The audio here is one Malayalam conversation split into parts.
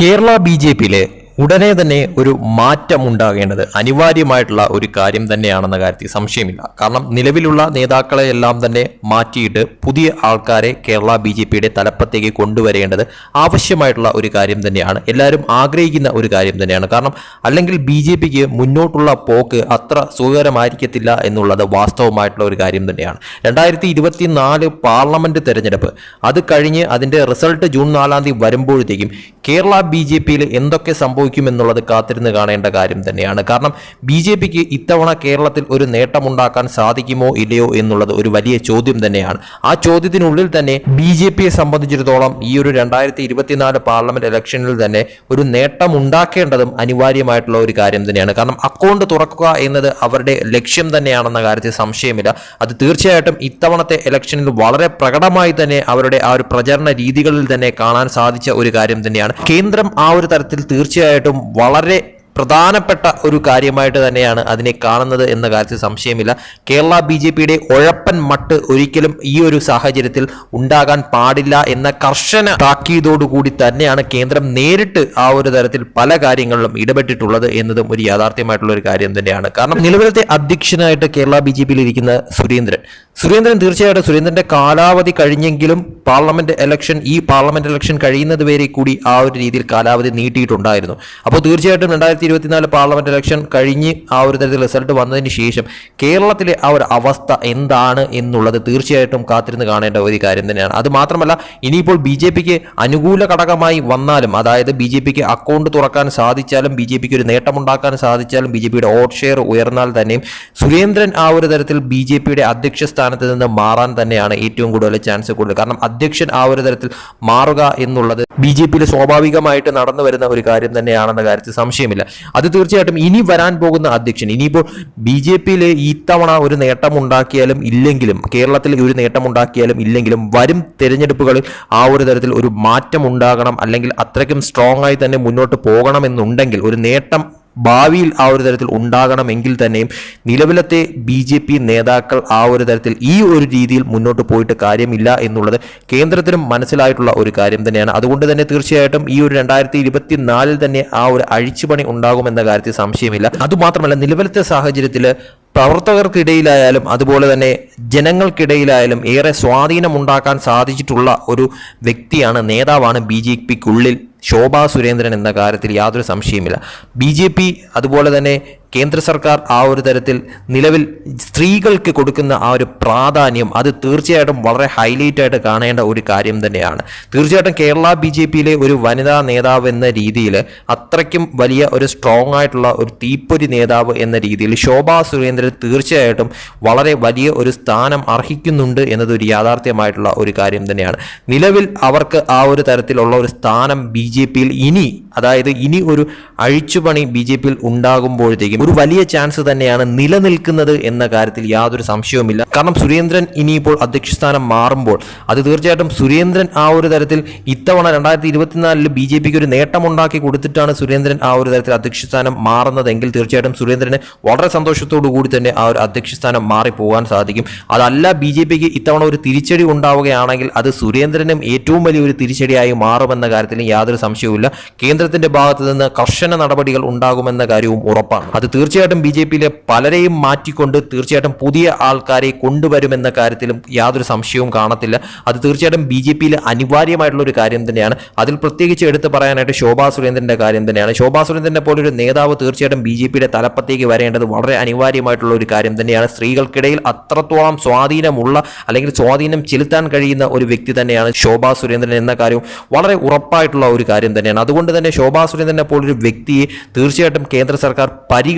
കേരള ബി ജെ പിയിലെ ഉടനെ തന്നെ ഒരു മാറ്റം ഉണ്ടാകേണ്ടത് അനിവാര്യമായിട്ടുള്ള ഒരു കാര്യം തന്നെയാണെന്ന കാര്യത്തിൽ സംശയമില്ല. കാരണം നിലവിലുള്ള നേതാക്കളെ എല്ലാം തന്നെ മാറ്റിയിട്ട് പുതിയ ആൾക്കാരെ കേരള ബി ജെ പിയുടെ തലപ്പത്തേക്ക് കൊണ്ടുവരേണ്ടത് ആവശ്യമായിട്ടുള്ള ഒരു കാര്യം തന്നെയാണ്. എല്ലാവരും ആഗ്രഹിക്കുന്ന ഒരു കാര്യം തന്നെയാണ്. കാരണം അല്ലെങ്കിൽ ബി ജെ പിക്ക് മുന്നോട്ടുള്ള പോക്ക് അത്ര സുഖകരമായിരിക്കത്തില്ല എന്നുള്ളത് വാസ്തവമായിട്ടുള്ള ഒരു കാര്യം തന്നെയാണ്. രണ്ടായിരത്തി ഇരുപത്തി നാല് പാർലമെന്റ് തെരഞ്ഞെടുപ്പ് അത് കഴിഞ്ഞ് അതിന്റെ റിസൾട്ട് ജൂൺ നാലാം തീയതി വരുമ്പോഴത്തേക്കും കേരള ബി ജെ പിയിൽ എന്തൊക്കെ സംഭവിക്കുമെന്നുള്ളത് കാത്തിരുന്ന് കാണേണ്ട കാര്യം തന്നെയാണ്. കാരണം ബി ജെ പിക്ക് ഇത്തവണ കേരളത്തിൽ ഒരു നേട്ടമുണ്ടാക്കാൻ സാധിക്കുമോ ഇല്ലയോ എന്നുള്ളത് ഒരു വലിയ ചോദ്യം തന്നെയാണ്. ആ ചോദ്യത്തിനുള്ളിൽ തന്നെ ബി ജെ പിയെ സംബന്ധിച്ചിടത്തോളം ഈ ഒരു രണ്ടായിരത്തി ഇരുപത്തിനാല് പാർലമെന്റ് ഇലക്ഷനിൽ തന്നെ ഒരു നേട്ടം ഉണ്ടാക്കേണ്ടതും അനിവാര്യമായിട്ടുള്ള ഒരു കാര്യം തന്നെയാണ്. കാരണം അക്കൗണ്ട് തുറക്കുക എന്നത് അവരുടെ ലക്ഷ്യം തന്നെയാണെന്ന കാര്യത്തിൽ സംശയമില്ല. അത് തീർച്ചയായിട്ടും ഇത്തവണത്തെ ഇലക്ഷനിൽ വളരെ പ്രകടമായി തന്നെ അവരുടെ ആ ഒരു പ്രചരണ രീതികളിൽ തന്നെ കാണാൻ സാധിച്ച ഒരു കാര്യം തന്നെയാണ്. കേന്ദ്രം ആ ഒരു തരത്തിൽ തീർച്ചയായിട്ടും വളരെ പ്രധാനപ്പെട്ട ഒരു കാര്യമായിട്ട് തന്നെയാണ് അതിനെ കാണുന്നത് എന്ന കാര്യത്തിൽ സംശയമില്ല. കേരള ബി ജെ പിയുടെ ഉഴപ്പൻ മട്ട് ഒരിക്കലും ഈ ഒരു സാഹചര്യത്തിൽ ഉണ്ടാകാൻ പാടില്ല എന്ന കർശന താക്കീതോടുകൂടി തന്നെയാണ് കേന്ദ്രം നേരിട്ട് ആ ഒരു തരത്തിൽ പല കാര്യങ്ങളിലും ഇടപെട്ടിട്ടുള്ളത് എന്നതും ഒരു യാഥാർത്ഥ്യമായിട്ടുള്ള ഒരു കാര്യം തന്നെയാണ്. കാരണം നിലവിലത്തെ അധ്യക്ഷനായിട്ട് കേരള ബി ജെ പിയിൽ ഇരിക്കുന്ന സുരേന്ദ്രൻ. സുരേന്ദ്രൻ തീർച്ചയായിട്ടും സുരേന്ദ്രന്റെ കാലാവധി കഴിഞ്ഞെങ്കിലും പാർലമെന്റ് ഇലക്ഷൻ ഈ പാർലമെന്റ് ഇലക്ഷൻ കഴിയുന്നത് വരെ കൂടി ആ ഒരു രീതിയിൽ കാലാവധി നീട്ടിയിട്ടുണ്ടായിരുന്നു. അപ്പോൾ തീർച്ചയായിട്ടും രണ്ടായിരത്തി ഇരുപത്തിനാല് പാർലമെന്റ് ഇലക്ഷൻ കഴിഞ്ഞ് ആ ഒരു തരത്തിൽ റിസൾട്ട് വന്നതിന് ശേഷം കേരളത്തിലെ ആ ഒരു അവസ്ഥ എന്താണ് എന്നുള്ളത് തീർച്ചയായിട്ടും കാത്തിരുന്ന് കാണേണ്ട ഒരു കാര്യം തന്നെയാണ്. അത് മാത്രമല്ല ഇനിയിപ്പോൾ ബി ജെ പിക്ക് അനുകൂല ഘടകമായി വന്നാലും അതായത് ബി ജെ പിക്ക് അക്കൗണ്ട് തുറക്കാൻ സാധിച്ചാലും ബി ജെ പിക്ക് ഒരു നേട്ടമുണ്ടാക്കാൻ സാധിച്ചാലും ബി ജെ പിയുടെ വോട്ട് ഷെയർ ഉയർന്നാൽ തന്നെയും സുരേന്ദ്രൻ ആ ഒരു തരത്തിൽ ബി ജെ പിയുടെ അധ്യക്ഷ സ്ഥാനത്ത് നിന്ന് മാറാൻ തന്നെയാണ് ഏറ്റവും കൂടുതൽ ചാൻസ് കൂടുതൽ. കാരണം അധ്യക്ഷൻ ആ ഒരു തരത്തിൽ മാറുക എന്നുള്ളത് ബി ജെ പിയിൽ സ്വാഭാവികമായിട്ട് നടന്നു വരുന്ന ഒരു കാര്യം തന്നെയാണെന്ന കാര്യത്തിൽ സംശയമില്ല. അത് തീർച്ചയായിട്ടും ഇനി വരാൻ പോകുന്ന അധ്യക്ഷൻ ഇനിയിപ്പോൾ ബി ജെ പിയിൽ ഇത്തവണ ഒരു നേട്ടം ഉണ്ടാക്കിയാലും ഇല്ലെങ്കിലും കേരളത്തിൽ ഒരു നേട്ടം ഉണ്ടാക്കിയാലും ഇല്ലെങ്കിലും വരും തെരഞ്ഞെടുപ്പുകളിൽ ആ ഒരു തരത്തിൽ ഒരു മാറ്റം ഉണ്ടാകണം അല്ലെങ്കിൽ അത്രയ്ക്കും സ്ട്രോങ് ആയി തന്നെ മുന്നോട്ട് പോകണമെന്നുണ്ടെങ്കിൽ ഒരു നേട്ടം ഭാവിയിൽ ആ ഒരു തരത്തിൽ ഉണ്ടാകണമെങ്കിൽ തന്നെയും നിലവിലത്തെ ബി ജെ പി നേതാക്കൾ ആ ഒരു തരത്തിൽ ഈ ഒരു രീതിയിൽ മുന്നോട്ട് പോയിട്ട് കാര്യമില്ല എന്നുള്ളത് കേന്ദ്രത്തിനും മനസ്സിലായിട്ടുള്ള ഒരു കാര്യം തന്നെയാണ്. അതുകൊണ്ട് തന്നെ തീർച്ചയായിട്ടും ഈ ഒരു രണ്ടായിരത്തി ഇരുപത്തിനാലിൽ തന്നെ ആ ഒരു അഴിച്ചുപണി ഉണ്ടാകുമെന്ന കാര്യത്തിൽ സംശയമില്ല. അതുമാത്രമല്ല നിലവിലത്തെ സാഹചര്യത്തിൽ പ്രവർത്തകർക്കിടയിലായാലും അതുപോലെ തന്നെ ജനങ്ങൾക്കിടയിലായാലും ഏറെ സ്വാധീനമുണ്ടാക്കാൻ സാധിച്ചിട്ടുള്ള ഒരു വ്യക്തിയാണ് നേതാവാണ് ബി ജെ പിക്കുള്ളിൽ ശോഭാ സുരേന്ദ്രൻ എന്ന കാര്യത്തിൽ യാതൊരു സംശയമില്ല ബി ജെ പി അതുപോലെ തന്നെ കേന്ദ്ര സർക്കാർ ആ ഒരു തരത്തിൽ നിലവിൽ സ്ത്രീകൾക്ക് കൊടുക്കുന്ന ആ ഒരു പ്രാധാന്യം അത് തീർച്ചയായിട്ടും വളരെ ഹൈലൈറ്റ് ആയിട്ട് കാണേണ്ട ഒരു കാര്യം തന്നെയാണ്. തീർച്ചയായിട്ടും കേരള ബി ജെ പിയിലെ ഒരു വനിതാ നേതാവ് എന്ന രീതിയിൽ അത്രയ്ക്കും വലിയ ഒരു സ്ട്രോങ് ആയിട്ടുള്ള ഒരു തീപ്പൊരി നേതാവ് എന്ന രീതിയിൽ ശോഭാ സുരേന്ദ്രൻ തീർച്ചയായിട്ടും വളരെ വലിയ ഒരു സ്ഥാനം അർഹിക്കുന്നുണ്ട് എന്നത് ഒരു യാഥാർത്ഥ്യമായിട്ടുള്ള ഒരു കാര്യം തന്നെയാണ്. നിലവിൽ അവർക്ക് ആ ഒരു തരത്തിലുള്ള ഒരു സ്ഥാനം ബി ജെ പിയിൽ ഇനി അതായത് ഇനി ഒരു അഴിച്ചുപണി ബി ജെ പിയിൽ ഉണ്ടാകുമ്പോഴത്തേക്കും ഒരു വലിയ ചാൻസ് തന്നെയാണ് നിലനിൽക്കുന്നത് എന്ന കാര്യത്തിൽ യാതൊരു സംശയവുമില്ല. കാരണം സുരേന്ദ്രൻ ഇനിയിപ്പോൾ അധ്യക്ഷസ്ഥാനം മാറുമ്പോൾ അത് തീർച്ചയായിട്ടും സുരേന്ദ്രൻ ആ ഒരു തരത്തിൽ ഇത്തവണ രണ്ടായിരത്തി ഇരുപത്തിനാലിൽ ബി ജെ പിക്ക് ഒരു നേട്ടമുണ്ടാക്കി കൊടുത്തിട്ടാണ് സുരേന്ദ്രൻ ആ ഒരു തരത്തിൽ അധ്യക്ഷസ്ഥാനം മാറുന്നതെങ്കിൽ തീർച്ചയായിട്ടും സുരേന്ദ്രന് വളരെ സന്തോഷത്തോടു കൂടി തന്നെ ആ ഒരു അധ്യക്ഷസ്ഥാനം മാറി പോകാൻ സാധിക്കും. അതല്ല ബി ജെ പിക്ക് ഇത്തവണ ഒരു തിരിച്ചടി ഉണ്ടാവുകയാണെങ്കിൽ അത് സുരേന്ദ്രനും ഏറ്റവും വലിയ വലിയൊരു തിരിച്ചടിയായി മാറുമെന്ന കാര്യത്തിൽ യാതൊരു സംശയവുമില്ല. കേന്ദ്രത്തിന്റെ ഭാഗത്ത് നിന്ന് കർശന നടപടികൾ ഉണ്ടാകുമെന്ന കാര്യവും ഉറപ്പാണ്. അത് തീർച്ചയായിട്ടും ബി ജെ പിയിലെ പലരെയും മാറ്റിക്കൊണ്ട് തീർച്ചയായിട്ടും പുതിയ ആൾക്കാരെ കൊണ്ടുവരുമെന്ന കാര്യത്തിലും യാതൊരു സംശയവും കാണത്തില്ല. അത് തീർച്ചയായിട്ടും ബി ജെ പിയിൽ അനിവാര്യമായിട്ടുള്ള ഒരു കാര്യം തന്നെയാണ്. അതിൽ പ്രത്യേകിച്ച് എടുത്തു പറയാനായിട്ട് ശോഭാ സുരേന്ദ്രന്റെ കാര്യം തന്നെയാണ്. ശോഭാ സുരേന്ദ്രനെ പോലൊരു നേതാവ് തീർച്ചയായിട്ടും ബി ജെ പിയുടെ തലപ്പത്തേക്ക് വരേണ്ടത് വളരെ അനിവാര്യമായിട്ടുള്ള ഒരു കാര്യം തന്നെയാണ്. സ്ത്രീകൾക്കിടയിൽ അത്രത്തോളം സ്വാധീനമുള്ള അല്ലെങ്കിൽ സ്വാധീനം ചെലുത്താൻ കഴിയുന്ന ഒരു വ്യക്തി തന്നെയാണ് ശോഭാ സുരേന്ദ്രൻ എന്ന കാര്യവും വളരെ ഉറപ്പായിട്ടുള്ള ഒരു കാര്യം തന്നെയാണ്. അതുകൊണ്ട് തന്നെ ശോഭാ സുരേന്ദ്രനെ പോലൊരു വ്യക്തിയെ തീർച്ചയായിട്ടും കേന്ദ്ര സർക്കാർ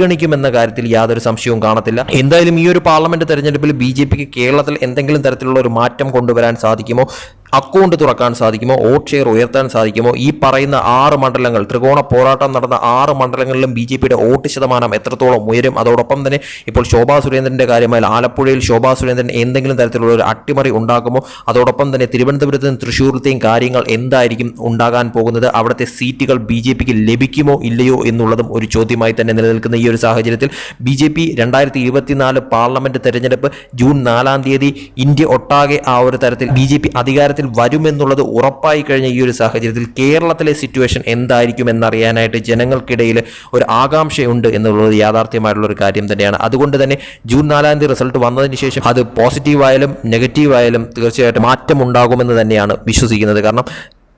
പരിഗണിക്കുമെന്ന കാര്യത്തിൽ യാതൊരു സംശയവും കാണത്തില്ല. എന്തായാലും ഈ ഒരു പാർലമെന്റ് തെരഞ്ഞെടുപ്പിൽ ബി കേരളത്തിൽ എന്തെങ്കിലും തരത്തിലുള്ള ഒരു മാറ്റം കൊണ്ടുവരാൻ സാധിക്കുമോ? അക്കൗണ്ട് തുറക്കാൻ സാധിക്കുമോ? വോട്ട് ഷെയർ ഉയർത്താൻ സാധിക്കുമോ? ഈ പറയുന്ന ആറ് മണ്ഡലങ്ങൾ ത്രികോണ പോരാട്ടം നടന്ന ആറ് മണ്ഡലങ്ങളിലും ബി ജെ പിയുടെ വോട്ട് ശതമാനം എത്രത്തോളം ഉയരും? അതോടൊപ്പം തന്നെ ഇപ്പോൾ ശോഭാ സുരേന്ദ്രന്റെ കാര്യമായി ആലപ്പുഴയിൽ ശോഭാ സുരേന്ദ്രൻ എന്തെങ്കിലും തരത്തിലുള്ള ഒരു അട്ടിമറി ഉണ്ടാക്കുമോ? അതോടൊപ്പം തന്നെ തിരുവനന്തപുരത്തും തൃശ്ശൂരിലത്തെയും കാര്യങ്ങൾ എന്തായിരിക്കും ഉണ്ടാകാൻ പോകുന്നത്? അവിടുത്തെ സീറ്റുകൾ ബി ജെ പിക്ക് ലഭിക്കുമോ ഇല്ലയോ എന്നുള്ളതും ഒരു ചോദ്യമായി തന്നെ നിലനിൽക്കുന്ന ഈ ഒരു സാഹചര്യത്തിൽ ബി ജെ പി രണ്ടായിരത്തി ഇരുപത്തിനാല് പാർലമെന്റ് തെരഞ്ഞെടുപ്പ് ജൂൺ നാലാം തീയതി ഇന്ത്യ ഒട്ടാകെ ആ ഒരു തരത്തിൽ ബി ജെ പി അധികാരത്തിൽ അധികാരത്തിൽ വരുമെന്നുള്ളത് ഉറപ്പായി കഴിഞ്ഞ ഈ ഒരു സാഹചര്യത്തിൽ കേരളത്തിലെ സിറ്റുവേഷൻ എന്തായിരിക്കും എന്നറിയാനായിട്ട് ജനങ്ങൾക്കിടയിൽ ഒരു ആകാംക്ഷയുണ്ട് എന്നുള്ളത് യാഥാർത്ഥ്യമായിട്ടുള്ള ഒരു കാര്യം തന്നെയാണ്. അതുകൊണ്ട് തന്നെ ജൂൺ നാലാം തീയതി റിസൾട്ട് വന്നതിന് ശേഷം അത് പോസിറ്റീവായാലും നെഗറ്റീവായാലും തീർച്ചയായിട്ടും മാറ്റമുണ്ടാകുമെന്ന് തന്നെയാണ് വിശ്വസിക്കുന്നത്. കാരണം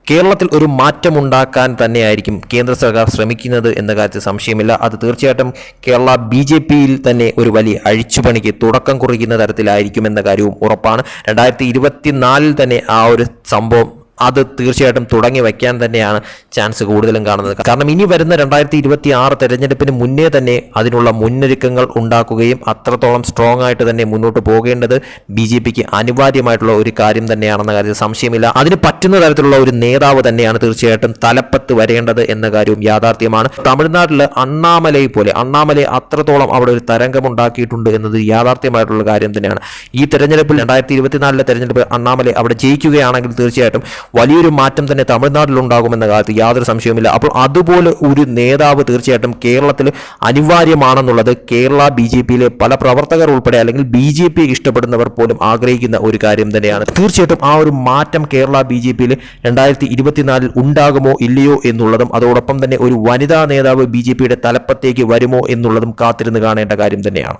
കേരളത്തിൽ ഒരു മാറ്റമുണ്ടാക്കാൻ തന്നെയായിരിക്കും കേന്ദ്ര സർക്കാർ ശ്രമിക്കുന്നത് എന്ന കാര്യത്തിൽ സംശയമില്ല. അത് തീർച്ചയായിട്ടും കേരള ബി ജെ പിയിൽ തന്നെ ഒരു വലിയ അഴിച്ചുപണിക്ക് തുടക്കം കുറിക്കുന്ന തരത്തിലായിരിക്കും എന്ന കാര്യവും ഉറപ്പാണ്. രണ്ടായിരത്തി ഇരുപത്തിനാലിൽ തന്നെ ആ ഒരു സംഭവം അത് തീർച്ചയായിട്ടും തുടങ്ങി വയ്ക്കാൻ തന്നെയാണ് ചാൻസ് കൂടുതലും കാണുന്നത്. കാരണം ഇനി വരുന്ന രണ്ടായിരത്തി ഇരുപത്തി ആറ് തെരഞ്ഞെടുപ്പിന് മുന്നേ തന്നെ അതിനുള്ള മുന്നൊരുക്കങ്ങൾ ഉണ്ടാക്കുകയും അത്രത്തോളം സ്ട്രോങ് ആയിട്ട് തന്നെ മുന്നോട്ട് പോകേണ്ടത് ബി ജെ പിക്ക് അനിവാര്യമായിട്ടുള്ള ഒരു കാര്യം തന്നെയാണെന്ന കാര്യത്തിൽ സംശയമില്ല. അതിന് പറ്റുന്ന തരത്തിലുള്ള ഒരു നേതാവ് തന്നെയാണ് തീർച്ചയായിട്ടും തലപ്പത്ത് വരേണ്ടത് എന്ന കാര്യവും യാഥാർത്ഥ്യമാണ്. തമിഴ്നാട്ടിൽ അണ്ണാമലയെ പോലെ അണ്ണാമലയെ അത്രത്തോളം അവിടെ ഒരു തരംഗമുണ്ടാക്കിയിട്ടുണ്ട് എന്നത് യാഥാർത്ഥ്യമായിട്ടുള്ള കാര്യം തന്നെയാണ്. ഈ തെരഞ്ഞെടുപ്പിൽ രണ്ടായിരത്തി ഇരുപത്തിനാലിലെ തെരഞ്ഞെടുപ്പ് അണ്ണാമലൈ അവിടെ ജയിക്കുകയാണെങ്കിൽ തീർച്ചയായിട്ടും വലിയൊരു മാറ്റം തന്നെ തമിഴ്നാട്ടിൽ ഉണ്ടാകുമെന്ന കാര്യത്തിൽ യാതൊരു സംശയവുമില്ല. അപ്പോൾ അതുപോലെ ഒരു നേതാവ് തീർച്ചയായിട്ടും കേരളത്തിൽ അനിവാര്യമാണെന്നുള്ളത് കേരള ബി ജെ പിയിലെ പല പ്രവർത്തകർ ഉൾപ്പെടെ അല്ലെങ്കിൽ ബി ജെ പി ഇഷ്ടപ്പെടുന്നവർ പോലും ആഗ്രഹിക്കുന്ന ഒരു കാര്യം തന്നെയാണ്. തീർച്ചയായിട്ടും ആ ഒരു മാറ്റം കേരള ബി ജെ പിയിൽ രണ്ടായിരത്തി ഇരുപത്തിനാലിൽ ഉണ്ടാകുമോ ഇല്ലയോ എന്നുള്ളതും അതോടൊപ്പം തന്നെ ഒരു വനിതാ നേതാവ് ബി ജെ പിയുടെ തലപ്പത്തേക്ക് വരുമോ എന്നുള്ളതും കാത്തിരുന്ന് കാണേണ്ട കാര്യം തന്നെയാണ്.